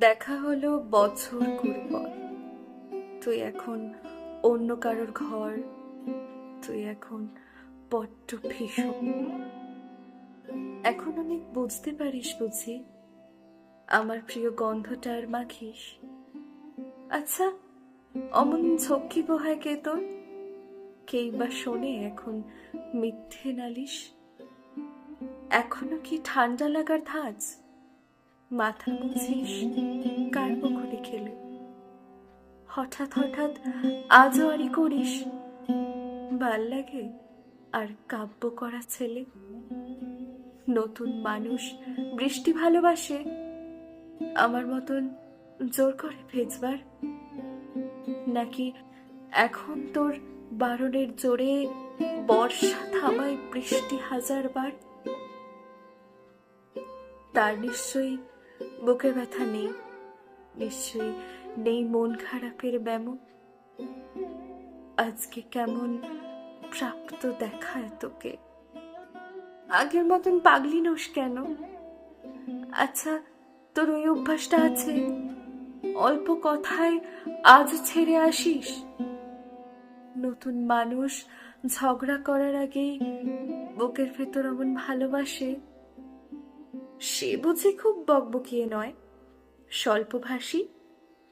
দেখা হলো বছর কুড়ি পর। তুই এখন অন্য কারোর ঘর, তুই এখন বড্ড ভীষণ। এখন অনেক বুঝতে পারিস বুঝি, আমার প্রিয় গন্ধটা আর মাখিস। আচ্ছা অমন ঝক্কি পোহায় কে তোর? কেই বা শোনে এখন মিথ্যে নালিশ? এখনও কি ঠান্ডা লাগার ধাঁচ? মাথা মুছিস কার পুকুরে খেলে হঠাৎ হঠাৎ আজও আরই করিস। ভালো লাগে আর কাব্য করা ছেলে। নতুন মানুষ বৃষ্টি ভালোবাসে। আমার মতন জোর করে ভেজবার। নাকি এখন তোর বারণের জোরে বর্ষা থামায় বৃষ্টি হাজার বার তার নিশ্চয়ই বুকে ব্যথা নেই। নিশ্চয়ই নেই মন খারাপের ব্যাম। আজকে কেমন প্রাপ্ত দেখায় তোকে আগের মতন পাগলি নোস কেন? আচ্ছা তোর ওই অভ্যাসটা আছে? অল্প কথায় আজ ছেড়ে আসিস? নতুন মানুষ ঝগড়া করার আগেই বুকের ভেতর এমন ভালোবাসে? সে বুঝি খুব বকবকিয়ে নয়। স্বল্পভাষী,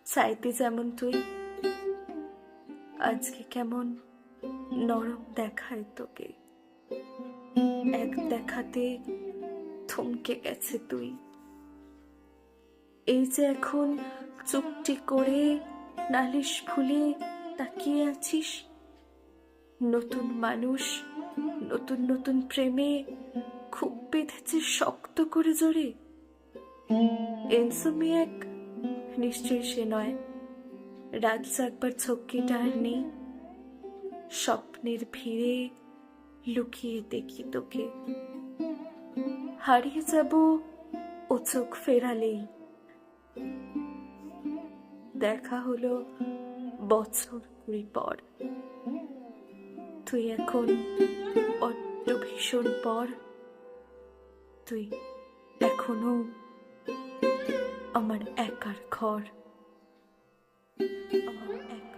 চাইতে যেমন তুই। আজকে কেমন নরম দেখায় তোকে। এক দেখাতে থমকে গেছে তুই। এই যে এখন চুপটি করে নালিশ ভুলে তাকিয়ে আছিস? নতুন মানুষ, নতুন নতুন প্রেমে খুব বেঁধেছে শক্ত করে জোরে। এনসোমিয়াক নিশ্চয়ই সে নয়। রাত জাগবার ছক্কিটা আর নেই স্বপ্নের ভিড়ে লুকিয়ে দেখি তোকে। হারিয়ে যাব ও চোখ ফেরালেই। দেখা হলো বছর কুড়ি পর। তুই এখন বড্ড ভীষণ পর। তুই এখনও আমার একার ঘর। আমার একার